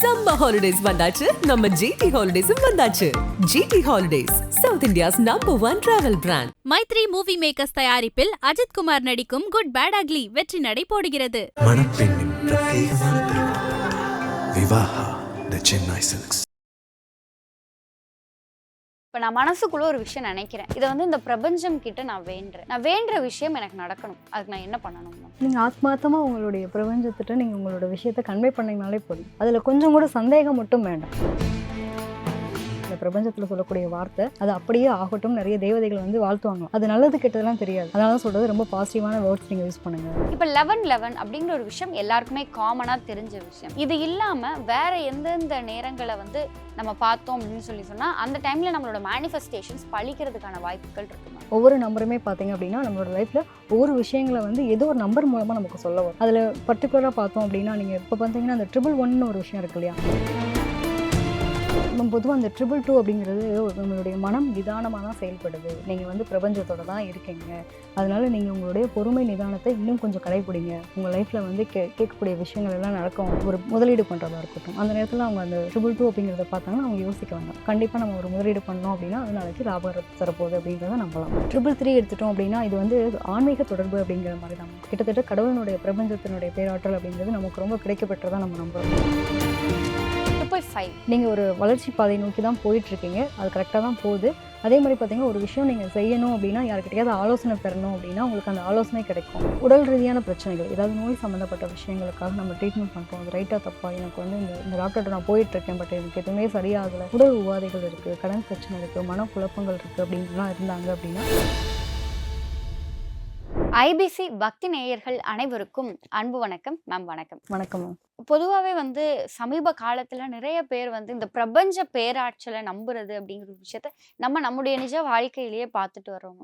Summer holidays வந்தாச்சு. நம்ம GT ஹாலிடேஸும் வந்தாச்சு. GT holidays South India's number one travel brand Mythri movie makers தயாரிப்பில் அஜித் குமார் நடிக்கும் குட் பேட் அக்லி வெற்றி நடை போடுகிறது. விவாஹா த சென்னை சில்க்ஸ் இப்போ நான் மனசுக்குள்ள ஒரு விஷயம் நினைக்கிறேன். இதை வந்து இந்த பிரபஞ்சம் கிட்ட நான் வேண்டுறேன். நான் வேண்டுற விஷயம் எனக்கு நடக்கணும். அதுக்கு நான் என்ன பண்ணணும்? நீங்கள் ஆத்மார்த்தமாக உங்களுடைய பிரபஞ்சத்திட்ட நீங்கள் உங்களோட விஷயத்தை கன்வே பண்ணீங்கனாலே போதும். அதில் கொஞ்சம் கூட சந்தேகம் மட்டும் வேண்டாம். இந்த பிரபஞ்சத்தில் சொல்லக்கூடிய வார்த்தை அது அப்படியே ஆகட்டும். நிறைய தேவதைகள் வந்து வாழ்த்துவாங்க அது நல்லது கெட்டதெல்லாம் தெரியாது. அதனால தான் சொல்கிறது ரொம்ப பாசிட்டிவான வேர்ட்ஸ் நீங்கள் யூஸ் பண்ணுங்க. இப்போ லெவன் லெவன் அப்படிங்கிற ஒரு விஷயம் எல்லாருக்குமே காமனாக தெரிஞ்ச விஷயம். இது இல்லாமல் வேற எந்தெந்த நேரங்களை வந்து நம்ம பார்த்தோம் அப்படின்னு சொல்லி சொன்னால் அந்த டைமில் நம்மளோட மேனிஃபெஸ்டேஷன்ஸ் பழிக்கிறதுக்கான வாய்ப்புகள் இருக்குமா ஒவ்வொரு நம்பருமே பார்த்தீங்க அப்படின்னா நம்மளோட லைஃப்பில் ஒவ்வொரு விஷயங்களை வந்து ஏதோ ஒரு நம்பர் மூலமாக நமக்கு சொல்ல வரும். அதில் பர்டிகுலராக பார்த்தோம் அப்படின்னா நீங்கள் இப்போ பார்த்தீங்கன்னா அந்த ட்ரிபிள் ஒன்னு ஒரு விஷயம் இருக்கு இல்லையா? நம்ம பொதுவாக அந்த ட்ரிபிள் டூ அப்படிங்கிறது நம்மளுடைய மனம் நிதானமாக தான் செயல்படுது. நீங்கள் வந்து பிரபஞ்சத்தோட தான் இருக்கீங்க. அதனால் நீங்கள் உங்களுடைய பொறுமை நிதானத்தை இன்னும் கொஞ்சம் கடைப்பிடிங்க உங்கள் லைஃப்பில் வந்து கே கேட்கக்கூடிய விஷயங்கள் எல்லாம் நடக்கும். ஒரு முதலீடு பண்ணுறதா இருக்கட்டும். அந்த நேரத்தில் அவங்க அந்த ட்ரிபிள் டூ அப்படிங்கிறத பார்த்தாங்கன்னா அவங்க யோசிக்க வேண்டாம். கண்டிப்பாக நம்ம ஒரு முதலீடு பண்ணோம் அப்படின்னா அது நாளைக்கு லாபம் தரப்போகுது அப்படிங்கிறத நம்பலாம். ட்ரிபிள் த்ரீ எடுத்துட்டோம் அப்படின்னா இது வந்து ஆன்மீக தொடர்பு அப்படிங்கிற மாதிரி தான். கிட்டத்தட்ட கடவுளினுடைய பிரபஞ்சத்தினுடைய பேராற்றல் அப்படிங்கிறது நமக்கு ரொம்ப கிடைக்கப்பட்டதாக நம்ம நம்புகிறோம் ட்ரிபிள் ஃபைவ் நீங்கள் ஒரு வளர்ச்சி பாதை நோக்கி தான் போயிட்டுருக்கீங்க. அது கரெக்டாக தான் போகுது. அதே மாதிரி பார்த்தீங்கன்னா ஒரு விஷயம் நீங்கள் செய்யணும் அப்படின்னா யார்கிட்டயாவது ஆலோசனை பெறணும் அப்படின்னா உங்களுக்கு அந்த ஆலோசனை கிடைக்கும். உடல் ரீதியான பிரச்சனைகள் ஏதாவது நோய் சம்மந்தப்பட்ட விஷயங்களுக்காக நம்ம ட்ரீட்மெண்ட் பண்ணுறோம் அது ரைட்டாக தப்பா? எனக்கு வந்து இந்த இந்த டாக்டர்கிட்ட நான் போயிட்டுருக்கேன் பட் எனக்கு எதுவுமே சரியாகலை. உடல் உபாதைகள் இருக்குது கடன் பிரச்சனை இருக்குது மனக்குழப்பங்கள் இருக்குது அப்படின்லாம் இருந்தாங்க அப்படின்னா ஐபிசி பக்தி நேயர்கள் அனைவருக்கும் அன்பு வணக்கம். மேம் வணக்கம். வணக்கம் பொதுவாகவே வந்து சமீப காலத்துல நிறைய பேர் வந்து இந்த பிரபஞ்ச பேராற்றலை நம்புறது அப்படிங்கிற விஷயத்த நம்ம நம்முடைய நிஜ வாழ்க்கையிலேயே பார்த்துட்டு வரோம்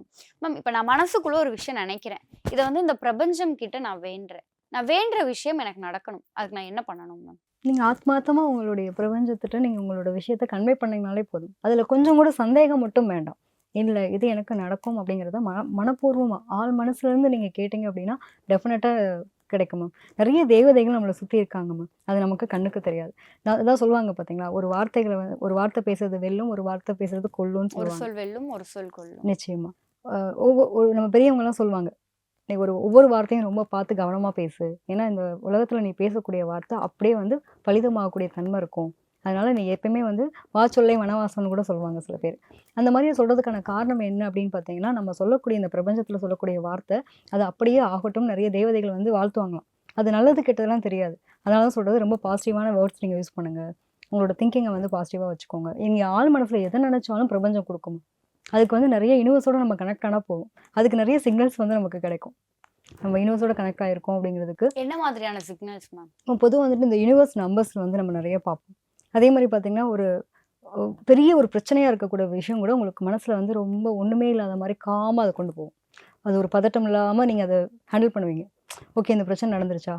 மேம். இப்போ நான் மனசுக்குள்ள ஒரு விஷயம் நினைக்கிறேன். இதை வந்து இந்த பிரபஞ்சம் கிட்ட நான் வேண்டுறேன் நான் வேண்டுற விஷயம் எனக்கு நடக்கணும். அதுக்கு நான் என்ன பண்ணணும் மேம்? நீங்கள் ஆத்மார்த்தமாக உங்களுடைய பிரபஞ்சத்திட்ட நீங்கள் உங்களோட விஷயத்தை கன்வே பண்ணீங்கனாலே போதும். அதில் கொஞ்சம் கூட சந்தேகம் மட்டும் வேண்டாம். இல்லை இது எனக்கு நடக்கும் அப்படிங்கிறத மன மனப்பூர்வமாக ஆள் மனசுலேருந்து நீங்கள் கேட்டிங்க அப்படின்னா டெஃபினட்டாக கிடைக்கும் மேம் நிறைய தேவதைகள் நம்மளை சுற்றி இருக்காங்க மேம் அது நமக்கு கண்ணுக்கு தெரியாது. நான் அதான் சொல்லுவாங்க பார்த்தீங்களா ஒரு வார்த்தைகளை வந்து ஒரு வார்த்தை பேசுறது வெல்லும் ஒரு வார்த்தை பேசுறது கொல்லும்னு ஒரு சொல் வெல்லும் ஒரு சொல் கொள்ளும் நிச்சயமா. அஹ் ஒவ்வொரு நம்ம பெரியவங்கலாம் சொல்லுவாங்க நீ ஒரு ஒவ்வொரு வார்த்தையும் ரொம்ப பார்த்து கவனமாக பேசு. ஏன்னா இந்த உலகத்தில் நீ பேசக்கூடிய வார்த்தை அப்படியே வந்து பலிதமாகக்கூடிய தன்மை இருக்கும். அதனால நீ எப்பயுமே வந்து வாச்சொல்லை வனவாசம்னு கூட சொல்லுவாங்க சில பேர். அந்த மாதிரி சொல்கிறதுக்கான காரணம் என்ன அப்படின்னு பார்த்தீங்கன்னா நம்ம சொல்லக்கூடிய இந்த பிரபஞ்சத்தில் சொல்லக்கூடிய வார்த்தை அது அப்படியே ஆகட்டும். நிறைய தேவதைகள் வந்து வாழ்த்துவாங்களாம். அது நல்லது கெட்டதெல்லாம் தெரியாது. அதனால தான் சொல்கிறது ரொம்ப பாசிட்டிவான வேர்ட்ஸ் நீங்கள் யூஸ் பண்ணுங்கள் உங்களோட திங்கிங்கை வந்து பாசிட்டிவாக வச்சுக்கோங்க. நீங்கள் ஆள் மனசில் எதை நினச்சாலும் பிரபஞ்சம் கொடுக்கும். அதுக்கு வந்து நிறைய யூனிவர்ஸோட நம்ம கனெக்ட் ஆனால் போகும் அதுக்கு நிறைய சிக்னல்ஸ் வந்து நமக்கு கிடைக்கும். நம்ம யூனிவர்ஸோட கனெக்ட் ஆகிருக்கோம் அப்படிங்கிறதுக்கு என்ன மாதிரியான சிக்னல்ஸ் மேம் பொதுவாக வந்துட்டு இந்த யூனிவர்ஸ் நம்பர்ஸில் வந்து நம்ம நிறைய பார்ப்போம். அதே மாதிரி பார்த்தீங்கன்னா ஒரு பெரிய ஒரு பிரச்சனையாக இருக்கக்கூடிய விஷயம் கூட உங்களுக்கு மனசில் வந்து ரொம்ப ஒன்றுமே இல்லாத மாதிரி காமாக அதை கொண்டு போகும். அது ஒரு பதட்டம் இல்லாமல் நீங்கள் அதை ஹேண்டில் பண்ணுவீங்க. ஓகே இந்த பிரச்சனை நடந்துருச்சா?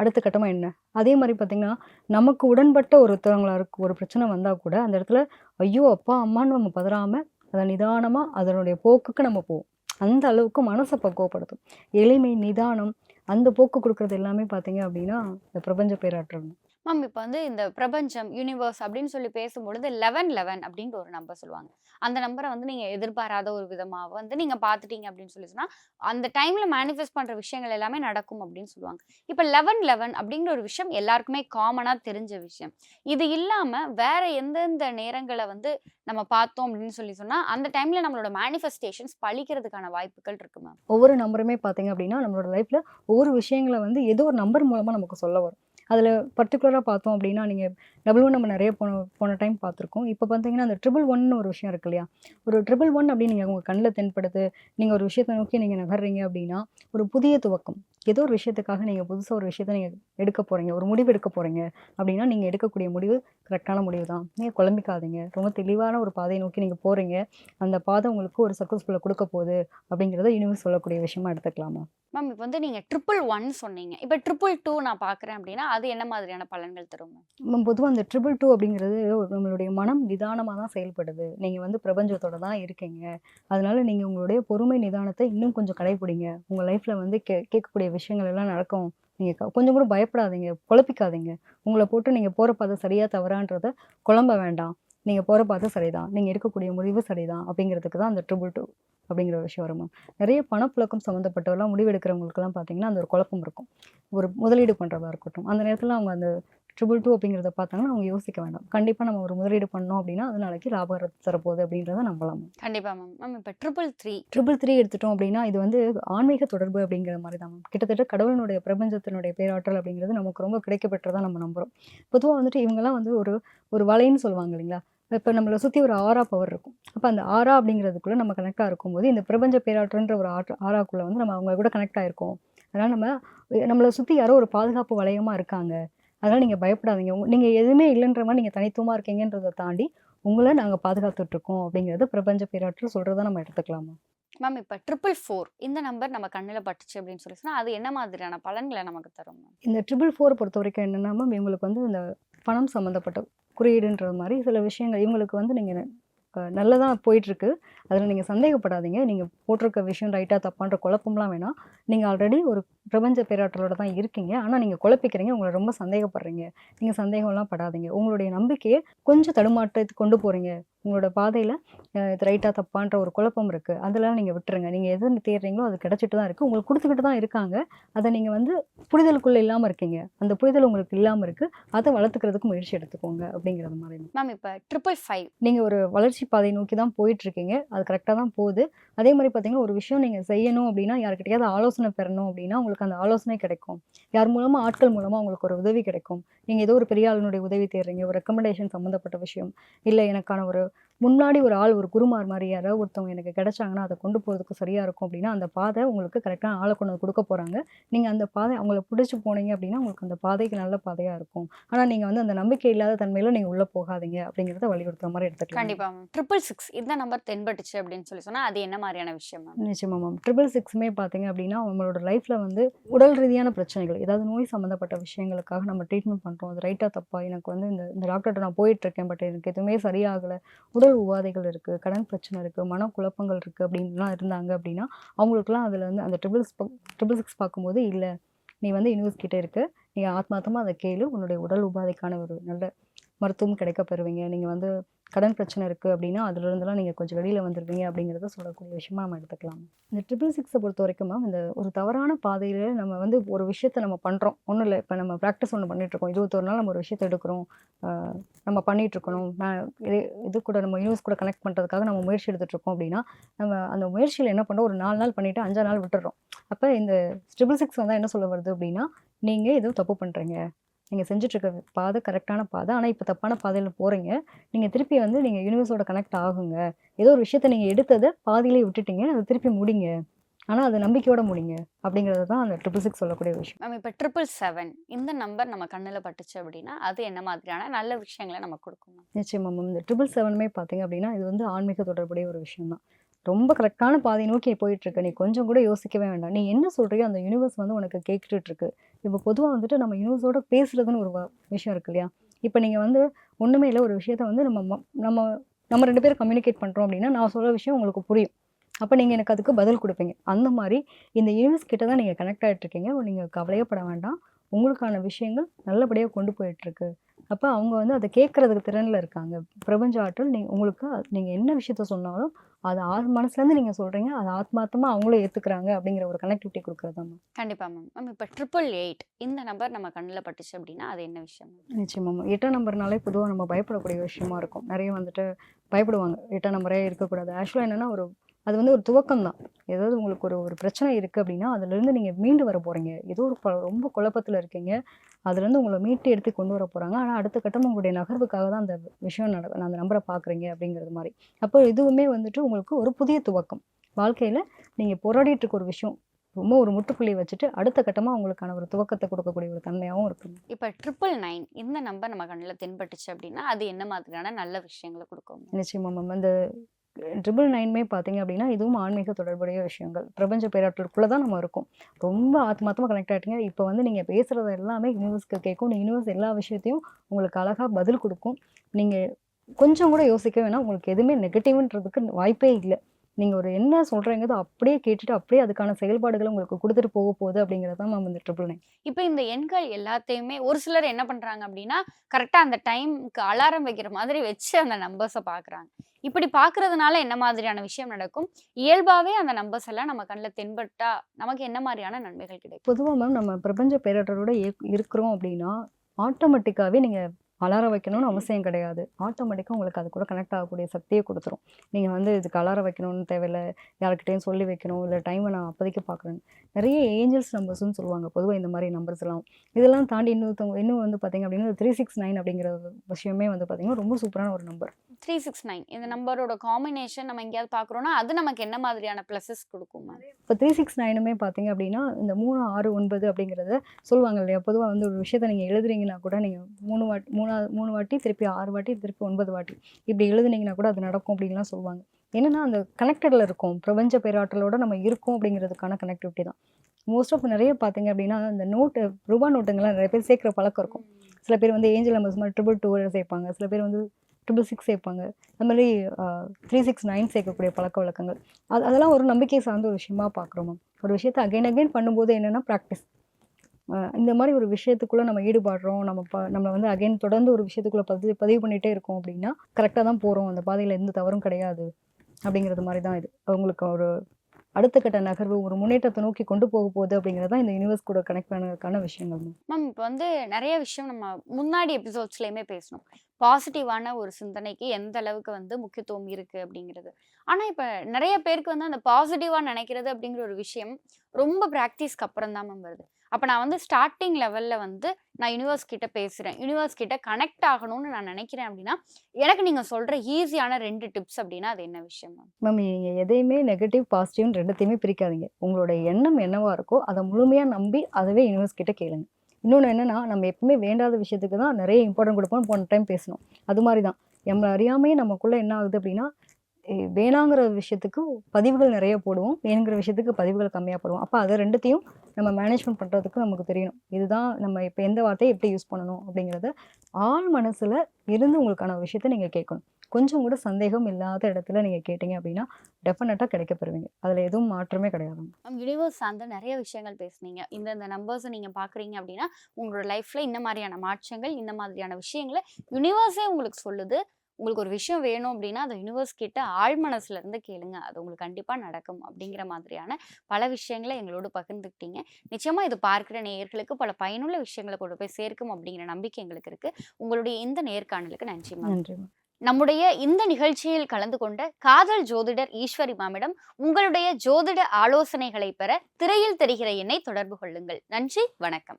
அடுத்த கட்டமாக என்ன? அதே மாதிரி பார்த்தீங்கன்னா நமக்கு உடன்பட்ட ஒருத்தவங்களா இருக்கு ஒரு பிரச்சனை வந்தால் கூட அந்த இடத்துல ஐயோ அப்பா அம்மான்னு நம்ம பதறாமல் அதை நிதானமாக அதனுடைய போக்குக்கு நம்ம போவோம். அந்த அளவுக்கு மனசை பக்குவப்படுத்தும் எளிமை நிதானம் அந்த போக்கு கொடுக்குறது எல்லாமே பார்த்தீங்க அப்படின்னா இந்த பிரபஞ்ச பேராற்றல் மேம் இப்போ வந்து இந்த பிரபஞ்சம் யூனிவர்ஸ் அப்படின்னு சொல்லி பேசும்பொழுது லெவன் லெவன் அப்படின்ற ஒரு நம்பர் சொல்லுவாங்க. அந்த நம்பரை வந்து நீங்கள் எதிர்பாராத ஒரு விதமாக வந்து நீங்கள் பார்த்துட்டீங்க அப்படின்னு சொல்லி சொன்னால் அந்த டைமில் மேனிஃபெஸ்ட் பண்ணுற விஷயங்கள் எல்லாமே நடக்கும் அப்படின்னு சொல்லுவாங்க. இப்போ லெவன் லெவன் அப்படிங்கிற ஒரு விஷயம் எல்லாருக்குமே காமனாக தெரிஞ்ச விஷயம். இது இல்லாமல் வேற எந்தெந்த நேரங்களை வந்து நம்ம பார்த்தோம் அப்படின்னு சொல்லி சொன்னால் அந்த டைமில் நம்மளோட மேனிஃபெஸ்டேஷன்ஸ் பழிக்கிறதுக்கான வாய்ப்புகள் இருக்கு மேம். ஒவ்வொரு நம்பருமே பார்த்தீங்க அப்படின்னா நம்மளோட லைஃப்பில் ஒவ்வொரு விஷயங்களை வந்து ஏதோ ஒரு நம்பர் மூலமாக நமக்கு சொல்ல வரும். அதில் பர்டிகுலராக பார்த்தோம் அப்படின்னா நீங்கள் டபுள் ஒன் நம்ம நிறைய போன போன டைம் பார்த்துருக்கோம். இப்போ பார்த்தீங்கன்னா அந்த ட்ரிபிள் ஒன்னு ஒரு விஷயம் இருக்கு இல்லையா? ஒரு ட்ரிபிள் ஒன் அப்படின்னு நீங்கள் உங்கள் கண்ணில் தென்படுது நீங்கள் ஒரு விஷயத்தை நோக்கி நீங்கள் நகர்றீங்க அப்படின்னா ஒரு புதிய துவக்கம். ஏதோ ஒரு விஷயத்துக்காக நீங்கள் புதுசாக ஒரு விஷயத்தை நீங்கள் எடுக்க போகிறீங்க ஒரு முடிவு எடுக்க போகிறீங்க அப்படின்னா நீங்கள் எடுக்கக்கூடிய முடிவு கரெக்டான முடிவு தான். நீங்கள் குழம்பிக்காதீங்க. ரொம்ப தெளிவான ஒரு பாதையை நோக்கி நீங்கள் போகிறீங்க அந்த பாதை உங்களுக்கு ஒரு சக்ஸஸ்ஃபுல்லாக கொடுக்க போகுது அப்படிங்கிறத யூனிவர்ஸ் சொல்லக்கூடிய விஷயமா எடுத்துக்கலாமா? மேம் இப்போ வந்து நீங்கள் ட்ரிபிள் ஒன் சொன்னீங்க. இப்போ ட்ரிபிள் டூ நான் பார்க்குறேன் அப்படின்னா அது என்ன மாதிரியான பலன்கள் தரும் மேம் பொதுவாக அந்த ட்ரிபிள் டூ அப்படிங்கிறது நம்மளுடைய மனம் நிதானமாக தான் செயல்படுது. நீங்கள் வந்து பிரபஞ்சத்தோட தான் இருக்கீங்க. அதனால நீங்கள் உங்களுடைய பொறுமை நிதானத்தை இன்னும் கொஞ்சம் கடைபிடிங்க உங்கள் லைஃப்பில் வந்து கே கேட்கக்கூடிய விஷயங்கள் எல்லாம் நடக்கும். நீங்கள் கொஞ்சம் கூட பயப்படாதீங்க. குழப்பிக்காதீங்க. உங்களை போட்டு நீங்கள் போகிற பாதை சரியாக தவறான்றத குழம்ப வேண்டாம். நீங்கள் போகிற பாதை சரிதான். நீங்கள் எடுக்கக்கூடிய முடிவு சரிதான் அப்படிங்கிறதுக்கு தான் அந்த ட்ரிபிள் டூ அப்படிங்கிற ஒரு விஷயம் வருமா நிறைய பணப்புழக்கம் சம்மந்தப்பட்டவெல்லாம் முடிவெடுக்கிறவங்களுக்குலாம் பார்த்தீங்கன்னா அந்த ஒரு குழப்பம் இருக்கும். ஒரு முதலீடு பண்ணுறதா இருக்கட்டும். அந்த நேரத்தில் அவங்க அந்த ட்ரிபிள் டூ அப்படிங்கிறத பார்த்தாங்கன்னா அவங்க யோசிக்க வேண்டாம். கண்டிப்பாக நம்ம ஒரு முதலீடு பண்ணோம் அப்படின்னா அது நாளைக்கு லாபம் தரப்போகுது அப்படின்றத நம்பலாம் கண்டிப்பா மேம் மேம் இப்போ ட்ரிபிள் த்ரீ ட்ரிபிள் த்ரீ எடுத்துட்டோம் அப்படின்னா இது வந்து ஆன்மீக தொடர்பு அப்படிங்கிற மாதிரி தான் மேம். கிட்டத்தட்ட கடவுளினுடைய பிரபஞ்சத்தினுடைய பேராற்றல் அப்படிங்கிறது நமக்கு ரொம்ப கிடைக்கப்பெற்றதா நம்ம நம்புறோம். பொதுவாக வந்துட்டு இவங்கெல்லாம் வந்து ஒரு ஒரு வலைன்னு சொல்லுவாங்க இல்லைங்களா? இப்போ நம்மளை சுற்றி ஒரு ஆறா பவர் இருக்கும். அப்போ அந்த ஆறா அப்படிங்கிறதுக்குள்ள நம்ம கனெக்டாக இருக்கும்போது இந்த பிரபஞ்ச பேராற்றல்ன்ற ஒரு ஆற்று ஆறாக்குள்ள வந்து நம்ம அவங்க கூட கனெக்ட் ஆயிருக்கோம். அதனால் நம்ம நம்மளை சுற்றி யாரோ ஒரு பாதுகாப்பு வளையமா இருக்காங்க. அதனால் நீங்கள் பயப்படாதீங்க. நீங்கள் எதுவுமே இல்லைன்ற மாதிரி நீங்கள் தனித்துவமாக இருக்கீங்கன்றதை தாண்டி உங்களை நாங்கள் பாதுகாத்துட்டு இருக்கோம் அப்படிங்கிறது பிரபஞ்ச பேராற்றல் சொல்கிறத நம்ம எடுத்துக்கலாமா? மேம் இப்போ ட்ரிபிள் ஃபோர் இந்த நம்பர் நம்ம கண்ணில் பட்டுச்சு அப்படின்னு சொல்லி சொன்னா அது என்ன மாதிரியான பலன்களை நமக்கு தரும் இந்த ட்ரிபிள் ஃபோர் பொறுத்த வரைக்கும் என்னென்னா மேம் இவங்களுக்கு வந்து இந்த பணம் சம்மந்தப்பட்ட குறியீடுன்ற மாதிரி சில விஷயங்கள் இவங்களுக்கு வந்து நீங்கள் நல்லதாக போயிட்டுருக்கு அதில் நீங்கள் சந்தேகப்படாதீங்க. நீங்கள் போட்டிருக்க விஷயம் ரைட்டாக தப்பான்ற குழப்பம்லாம் வேணாம். நீங்கள் ஆல்ரெடி ஒரு பிரபஞ்ச பேராற்றலோட தான் இருக்கீங்க. ஆனால் நீங்கள் குழப்பிக்கிறீங்க உங்களை ரொம்ப சந்தேகப்படுறீங்க. நீங்கள் சந்தேகம்லாம் படாதீங்க. உங்களுடைய நம்பிக்கையை கொஞ்சம் தடுமாற்றத்துக்கு கொண்டு போகிறீங்க உங்களோட பாதையில் இது ரைட்டாக தப்பான்ற ஒரு குழப்பம் இருக்குது அதெல்லாம் நீங்கள் விட்டுருங்க. நீங்கள் எது தேடுறீங்களோ அது கிடச்சிட்டு தான் இருக்குது உங்களுக்கு கொடுத்துக்கிட்டு தான் இருக்காங்க. அதை நீங்கள் வந்து புரிதலுக்குள்ளே இல்லாமல் இருக்கீங்க. அந்த புரிதல் உங்களுக்கு இல்லாமல் இருக்குது அதை வளர்த்துக்கிறதுக்கு முயற்சி எடுத்துக்கோங்க அப்படிங்கிறது மாதிரி மேம் இப்போ ட்ரிபிள் ஃபைவ் நீங்கள் ஒரு வளர்ச்சி பாதை நோக்கி தான் போயிட்டு இருக்கீங்க. அது கரெக்டாக தான் போகுது. அதே மாதிரி பார்த்தீங்கன்னா ஒரு விஷயம் நீங்கள் செய்யணும் அப்படின்னா யார்கிட்டயாவது ஆலோசனை பெறணும் அப்படின்னா உங்களுக்கு அந்த ஆலோசனை கிடைக்கும். யார் மூலமாக ஆட்கள் மூலமாக உங்களுக்கு ஒரு உதவி கிடைக்கும். நீங்கள் ஏதோ ஒரு பெரிய ஆளுனுடைய உதவி தேடுறீங்க ஒரு ரெக்கமெண்டேஷன் சம்மந்தப்பட்ட விஷயம் இல்லை எனக்கான ஒரு முன்னாடி ஒரு ஆள் ஒரு குருமார் மாதிரி யாராவது ஒருத்தவங்க எனக்கு கிடைச்சாங்கன்னா அதை கொண்டு போகிறதுக்கு சரியாக இருக்கும் அப்படின்னா அந்த பாதை உங்களுக்கு கரெக்டான ஆளை கொண்டு வந்து கொடுக்க போகிறாங்க நீங்கள் அந்த பாதை அவங்கள பிடிச்சி போனீங்க அப்படின்னா உங்களுக்கு அந்த பாதைக்கு நல்ல பாதையாக இருக்கும். ஆனால் நீங்கள் வந்து அந்த நம்பிக்கை இல்லாத தன்மையில் நீங்கள் உள்ளே போகாதீங்க அப்படிங்கிறத வலியுறுத்துற மாதிரி எடுத்துக்கலாம். கண்டிப்பா மேம் ட்ரிபிள் சிக்ஸ் இந்த நம்பர் தென்பட்டுச்சு அப்படின்னு சொல்லி சொன்னா அது என்ன மாதிரியான விஷயம் மேம் நிச்சயமா மேம் ட்ரிபிள் சிக்ஸுமே பார்த்தீங்க அப்படின்னா நம்மளோட லைஃப்பில் வந்து உடல் ரீதியான பிரச்சனைகள் ஏதாவது நோய் சம்மந்தப்பட்ட விஷயங்களுக்காக நம்ம ட்ரீட்மெண்ட் பண்ணுறோம் அது ரைட்டாக தப்பா எனக்கு வந்து இந்த டாக்டர்கிட்ட நான் போயிட்டு இருக்கேன் பட் எனக்கு எதுவுமே சரியாகலை. உடல் உபாதைகள் இருக்குது கடன் பிரச்சனை இருக்குது மனக்குழப்பங்கள் இருக்குது அப்படின்லாம் இருந்தாங்க அப்படின்னா அவங்களுக்குலாம் அதில் வந்து அந்த ட்ரிபிள் ட்ரிபிள் சிக்ஸ் பார்க்கும்போது இல்லை நீ வந்து யூனிவர்ஸ் கிட்டே இருக்க. நீ ஆத்மார்த்தமாக அதை கேளு. உன்னுடைய உடல் உபாதைக்கான ஒரு நல்ல மருத்துவம் கிடைக்க பெறுவீங்க. நீங்கள் வந்து கடன் பிரச்சனை இருக்குது அப்படின்னா அதுலேருந்துலாம் நீங்கள் கொஞ்சம் வெளியில் வந்துடுவீங்க அப்படிங்கிறத சொல்லக்கூடிய விஷயமா நம்ம எடுத்துக்கலாம். இந்த ட்ரிபிள் சிக்ஸை பொறுத்த வரைக்கும் இந்த ஒரு தவறான பாதையில் நம்ம வந்து ஒரு விஷயத்த நம்ம பண்ணுறோம் ஒன்றும் இல்லை இப்போ நம்ம ப்ராக்டிஸ் ஒன்று பண்ணிகிட்ருக்கோம் இருபத்தொரு நாள் நம்ம ஒரு விஷயத்தை எடுக்கிறோம். நம்ம பண்ணிகிட்ருக்கணும் நான் இது இது கூட நம்ம யூனிவர்ஸ் கூட கனெக்ட் பண்ணுறதுக்காக நம்ம முயற்சி எடுத்துகிட்ருக்கோம் அப்படின்னா நம்ம அந்த முயற்சியில் என்ன பண்ணுறோம் ஒரு நாலு நாள் பண்ணிவிட்டு அஞ்சாறு நாள் விட்டுறோம். அப்போ இந்த ட்ரிபிள் சிக்ஸ் வந்தால் என்ன சொல்ல வருது அப்படின்னா நீங்கள் எதுவும் தப்பு பண்ணுறீங்க நீங்கள் செஞ்சுட்ருக்க பாதை கரெக்டான பாதை. ஆனால் இப்போ தப்பான பாதையில் போகிறீங்க நீங்கள் திருப்பி வந்து நீங்கள் யூனிவர்ஸோட கனெக்ட் ஆகுங்க. ஏதோ ஒரு விஷயத்த நீங்கள் எடுத்ததை பாதியிலே விட்டுட்டீங்க. அதை திருப்பி முடிங்க. ஆனால் அது நம்பிக்கையோட முடிங்க. அப்படிங்கிறது தான் அந்த ட்ரிபிள் சிக்ஸ் சொல்லக்கூடிய விஷயம். மேம் இப்போ ட்ரிபிள் செவன் இந்த நம்பர் நம்ம கண்ணில் பட்டுச்சு அப்படின்னா அது என்ன மாதிரியான நல்ல விஷயங்களை நமக்கு கொடுக்கும் மேம்? நிச்சயமா மேம். இந்த ட்ரிபிள் செவனுமே பார்த்தீங்க அப்படின்னா இது வந்து ஆன்மீக தொடர்புடைய ஒரு விஷயம் தான் ரொம்ப கரெக்டான பாதை நோக்கி போயிட்டு இருக்க நீ கொஞ்சம் கூட யோசிக்கவே வேண்டாம். நீ என்ன சொல்றியோ அந்த யூனிவர்ஸ் வந்து உனக்கு கேட்டுட்டு இருக்கு இப்போ பொதுவாக வந்துட்டு நம்ம யூனிவர்ஸோட பேசுறதுன்னு ஒரு வ- விஷயம் இருக்கு இல்லையா? இப்போ நீங்கள் வந்து ஒன்றுமே இல்லை ஒரு விஷயத்த வந்து நம்ம ம- நம்ம நம்ம ரெண்டு பேரும் கம்யூனிகேட் பண்ணுறோம் அப்படின்னா நான் சொல்கிற விஷயம் உங்களுக்கு புரியும். அப்போ நீங்கள் எனக்கு அதுக்கு பதில் கொடுப்பீங்க. அந்த மாதிரி இந்த யூனிவர்ஸ் கிட்ட தான் நீங்கள் கனெக்ட் ஆகிட்டு இருக்கீங்க நீங்கள் கவலையப்பட வேண்டாம். உங்களுக்கான விஷயங்கள் நல்லபடியாக கொண்டு போயிட்டுருக்கு. அப்போ அவங்க வந்து அதை கேட்குறதுக்கு திறனில் இருக்காங்க. பிரபஞ்ச ஆற்றல் நீங்கள் உங்களுக்கு நீங்கள் என்ன விஷயத்த சொன்னாலும் அது ஆ மனசுலேருந்து நீங்கள் சொல்கிறீங்க அது ஆத்மார்த்தமாக அவங்களும் ஏற்றுக்கிறாங்க அப்படிங்கிற ஒரு கனெக்டிவிட்டி கொடுக்குறது தான் கண்டிப்பா மேம் மேம் இப்போ ட்ரிபிள் எயிட் இந்த நம்பர் நம்ம கண்ணில் பட்டுச்சு அப்படின்னா அது என்ன விஷயம் மேம் நிச்சயமாக எட்டாம் நம்பர்னாலே பொதுவாக நம்ம பயப்படக்கூடிய விஷயமா இருக்கும். நிறைய வந்துட்டு பயப்படுவாங்க. எட்டாம் நம்பரே இருக்கக்கூடாது. ஆக்சுவலாக என்னென்னா ஒரு அது வந்து ஒரு துவக்கம் தான் ஏதாவது உங்களுக்கு ஒரு ஒரு பிரச்சனை இருக்குது அப்படின்னா அதுலேருந்து நீங்கள் மீண்டு வர போகிறீங்க ஏதோ ஒரு ரொம்ப குழப்பத்தில் இருக்கீங்க. அதுலேருந்து உங்களை மீட்டு எடுத்து கொண்டு வர போகிறாங்க ஆனால் அடுத்த கட்டம் உங்களுடைய நகர்வுக்காக தான் அந்த விஷயம் நட அந்த நம்பரை பார்க்குறீங்க அப்படிங்கிறது மாதிரி. அப்போ இதுவுமே வந்துட்டு உங்களுக்கு ஒரு புதிய துவக்கம். வாழ்க்கையில் நீங்கள் போராடிட்டு இருக்க ஒரு விஷயம் ரொம்ப ஒரு முற்றுப்புள்ளி வச்சுட்டு அடுத்த கட்டமாக உங்களுக்கான ஒரு துவக்கத்தை கொடுக்கக்கூடிய ஒரு தன்மையாகவும் இருக்கும் இப்போ ட்ரிபிள் நைன் இந்த நம்பர் நம்ம கண்ணில் தென்பட்டுச்சு அப்படின்னா அது என்ன மாதிரியான நல்ல விஷயங்களை கொடுக்கும்? நிச்சயமா மேம் அந்த ட்ரிபிள் நைன்மே பார்த்தீங்க அப்படின்னா இதுவும் ஆன்மீக தொடர்புடைய விஷயங்கள். பிரபஞ்ச பேராற்றலுக்குள்ளே தான் நம்ம இருக்கோம். ரொம்ப ஆத்மார்த்தமாக கனெக்ட் ஆகிட்டீங்க இப்போ வந்து நீங்கள் பேசுகிறது எல்லாமே யூனிவர்ஸ்க்கு கேட்கும். யூனிவர்ஸ் எல்லா விஷயத்தையும் உங்களுக்கு அழகாக பதில் கொடுக்கும். நீங்கள் கொஞ்சம் கூட யோசிக்க வேணாம். உங்களுக்கு எதுவுமே நெகட்டிவ்ன்றதுக்கு வாய்ப்பே இல்லை. நீங்கள் ஒரு என்ன சொல்கிறீங்கதோ அப்படியே கேட்டுட்டு அப்படியே அதுக்கான செயல்பாடுகளை உங்களுக்கு கொடுத்துட்டு போக போகுது அப்படிங்கிறது தான் மேம் இந்த ட்ரிபிள் நைன் இப்போ இந்த எண்கள் எல்லாத்தையுமே ஒரு சிலர் என்ன பண்றாங்க அப்படின்னா கரெக்டா அந்த டைம்க்கு அலாரம் வைக்கிற மாதிரி வச்சு அந்த நம்பர்ஸை பார்க்கறாங்க இப்படி பார்க்கறதுனால என்ன மாதிரியான விஷயம் நடக்கும்? இயல்பாவே அந்த நம்பர்ஸ் எல்லாம் நம்ம கண்ணில் தென்பட்டா நமக்கு என்ன மாதிரியான நன்மைகள் கிடைக்கும்? பொதுவாக மேம் நம்ம பிரபஞ்ச பேரற்றோட இருக்கிறோம் அப்படின்னா ஆட்டோமேட்டிக்காகவே நீங்கள் அலாரம் வைக்கணும்னு அவசியம் கிடையாது. ஆட்டோமேட்டிக்காக உங்களுக்கு அது கூட கனெக்ட் ஆகக்கூடிய சக்தியை கொடுத்துரும். நீங்கள் வந்து இதுக்கு அலாரம் வைக்கணும்னு தேவையில்லை யார்கிட்டயும் சொல்லி வைக்கணும் இல்லை டைமை நான் அப்போதைக்கு பார்க்குறேன் நிறைய ஏஞ்சல்ஸ் நம்பர்ஸ்னு சொல்லுவாங்க. பொதுவாக இந்த மாதிரி நம்பர்ஸ் எல்லாம். இதெல்லாம் தாண்டி இன்னொருத்தவங்க இன்னும் வந்து பார்த்தீங்க அப்படின்னா த்ரீ சிக்ஸ் நைன் அப்படிங்கிற விஷயமே வந்து பார்த்தீங்கன்னா ரொம்ப சூப்பரான ஒரு நம்பர் த்ரீ சிக்ஸ் நைன் இந்த நம்பரோட காம்பினேஷன் நம்ம எங்கேயாவது பார்க்குறோம்னா அது நமக்கு என்ன மாதிரியான ப்ளஸஸ் கொடுக்கும் இப்போ த்ரீ சிக்ஸ் நைனுமே பார்த்தீங்க அப்படின்னா இந்த மூணு ஆறு ஒன்பது அப்படிங்கிறத சொல்லுவாங்க இல்லையா? பொதுவாக வந்து ஒரு விஷயத்தை நீங்கள் எழுதுறீங்கன்னா கூட நீங்கள் மூணு வாட்டி மூணாவது மூணு வாட்டி திருப்பி ஆறு வாட்டி திருப்பி ஒன்பது வாட்டி. இப்படி எழுதுனீங்கன்னா கூட அது நடக்கும் அப்படின்லாம் சொல்லுவாங்க. என்னன்னா அந்த கனெக்டடில் இருக்கும். பிரபஞ்ச பேராற்றலோட நம்ம இருக்கோம் அப்படிங்கிறதுக்கான கனெக்டிவிட்டி தான். மோஸ்ட் ஆஃப் நிறைய பார்த்தீங்க அப்படின்னா அந்த நோட்டு ரூபா நோட்டுங்கள்லாம் நிறைய பேர் சேர்க்குற பழக்கம் இருக்கும். சில பேர் வந்து ஏஞ்சல் நம்பர்ஸ் மாதிரி ட்ரிபிள் டூ சேர்ப்பாங்க. சில பேர் வந்து ட்ரிபிள் சிக்ஸ் சேர்ப்பாங்க. அந்த மாதிரி த்ரீ சிக்ஸ் நைன் சேர்க்கக்கூடிய பழக்க வழக்கங்கள். அது அதெல்லாம் ஒரு நம்பிக்கை சார்ந்த ஒரு விஷயமா பார்க்குறோம் ஒரு விஷயத்தை அகைன் அகைன் பண்ணும்போது என்னென்னா ப்ராக்டிஸ் இந்த மாதிரி ஒரு விஷயத்துக்குள்ளே நம்ம ஈடுபாடுறோம். நம்ம ப நம்ம வந்து அகைன் தொடர்ந்து ஒரு விஷயத்துக்குள்ளே பதிவு பதிவு பண்ணிகிட்டே இருக்கோம் அப்படின்னா கரெக்டாக தான் போகிறோம் அந்த பாதையில் எந்த தவறும் கிடையாது. அப்படிங்கிறது மாதிரி தான் இது. அவங்களுக்கு ஒரு அடுத்த கட்ட நகர்வு ஒரு முன்னேற்றத்தை நோக்கி கொண்டு போக போகுது அப்படிங்கிறது தான் இந்த யூனிவர்ஸ் கூட கனெக்ட் பண்ணதுக்கான விஷயங்கள் மேம். மேம் இப்போ வந்து நிறைய விஷயம் நம்ம முன்னாடி எபிசோட்ஸ்லையுமே பேசணும். பாசிட்டிவான ஒரு சிந்தனைக்கு எந்த அளவுக்கு வந்து முக்கியத்துவம் இருக்கு அப்படிங்கிறது. ஆனால் இப்போ நிறைய பேருக்கு வந்து அந்த பாசிட்டிவாக நினைக்கிறது அப்படிங்கிற ஒரு விஷயம் ரொம்ப ப்ராக்டிஸ்க்கு அப்புறம் தான் மேம் வருது. அப்போ நான் வந்து ஸ்டார்டிங் லெவலில் வந்து நான் யூனிவர்ஸ் கிட்ட பேசுகிறேன் யூனிவர்ஸ் கிட்ட கனெக்ட் ஆகணும்னு நான் நினைக்கிறேன் அப்படின்னா எனக்கு நீங்கள் சொல்கிற ஈஸியான ரெண்டு டிப்ஸ் அப்படின்னா அது என்ன விஷயம் மேம் மேம் நீங்கள் எதையுமே நெகட்டிவ் பாசிட்டிவ்னு ரெண்டுத்தையுமே பிரிக்காதீங்க. உங்களோட எண்ணம் என்னவாக இருக்கோ அதை முழுமையாக நம்பி அதுவே யூனிவர்ஸ் கிட்ட கேளுங்க. இன்னொன்று என்னென்னா நம்ம எப்பவுமே வேண்டாத விஷயத்துக்கு தான் நிறைய இம்பார்ட்டன்ட் கொடுப்போம் போன டைம் பேசணும் அது மாதிரி தான் நம்மளை அறியாமையே நமக்குள்ளே என்ன ஆகுது அப்படின்னா வேணாங்கிற விஷயத்துக்கு பதிவுகள் நிறைய போடுவோம். வேணுங்கிற விஷயத்துக்கு பதிவுகள் கம்மியாக போடுவோம். அப்போ அதை ரெண்டுத்தையும் நம்ம மேனேஜ்மெண்ட் பண்ணுறதுக்கு நமக்கு தெரியணும். இதுதான் நம்ம இப்போ எந்த வார்த்தையை எப்படி யூஸ் பண்ணணும் அப்படிங்கிறத ஆழ் மனசில் இருந்து உங்களுக்கான விஷயத்த நீங்கள் கேட்கணும். கொஞ்சம் கூட சந்தேகம் இல்லாத இடத்துல நீங்கள் கேட்டீங்க அப்படின்னா டெஃபினட்டாக கிடைக்க பெறுவீங்க அதில் எதுவும் மாற்றமே கிடையாது. மேம் யூனிவர்ஸ் சார்ந்த நிறைய விஷயங்கள் பேசுனீங்க. இந்த இந்த நம்பர்ஸை நீங்கள் பார்க்குறீங்க அப்படின்னா உங்களோட லைஃப்பில் இந்த மாதிரியான மாற்றங்கள் இந்த மாதிரியான விஷயங்களை யூனிவர்ஸே உங்களுக்கு சொல்லுது. உங்களுக்கு ஒரு விஷயம் வேணும் அப்படின்னா அதை யூனிவர்ஸ் கிட்ட ஆழ்மனசுல இருந்து கேளுங்க. அது உங்களுக்கு கண்டிப்பாக நடக்கும் அப்படிங்கிற மாதிரியான பல விஷயங்களை எங்களோடு பகிர்ந்துக்கிட்டீங்க. நிச்சயமாக இது பார்க்குற நேயர்களுக்கு பல பயனுள்ள விஷயங்களை கொண்டு போய் சேர்க்கும் அப்படிங்கிற நம்பிக்கை எங்களுக்கு இருக்கு. உங்களுடைய இந்த நேர்காணலுக்கு நன்றி நன்றி நம்முடைய இந்த நிகழ்ச்சியில் கலந்து கொண்ட காதல் ஜோதிடர் ஈஸ்வரி மாமிடம் உங்களுடைய ஜோதிட ஆலோசனைகளை பெற திரையில் தெரிகிற எண்ணை தொடர்பு கொள்ளுங்கள். நன்றி வணக்கம்.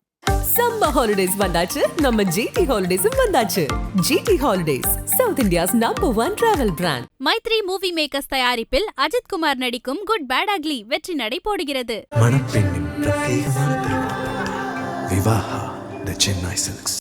சம்மர் ஹாலிடேஸ் வந்தாச்சு. நம்ம ஜிடி ஹாலிடேஸும் வந்தாச்சு. GT holidays South India's number one travel brand Mythri movie makers தயாரிப்பில் அஜித் குமார் நடிக்கும் குட் பேட் அக்லி வெற்றி நடை போடுகிறது. விவாஹா த சென்னை சில்க்ஸ்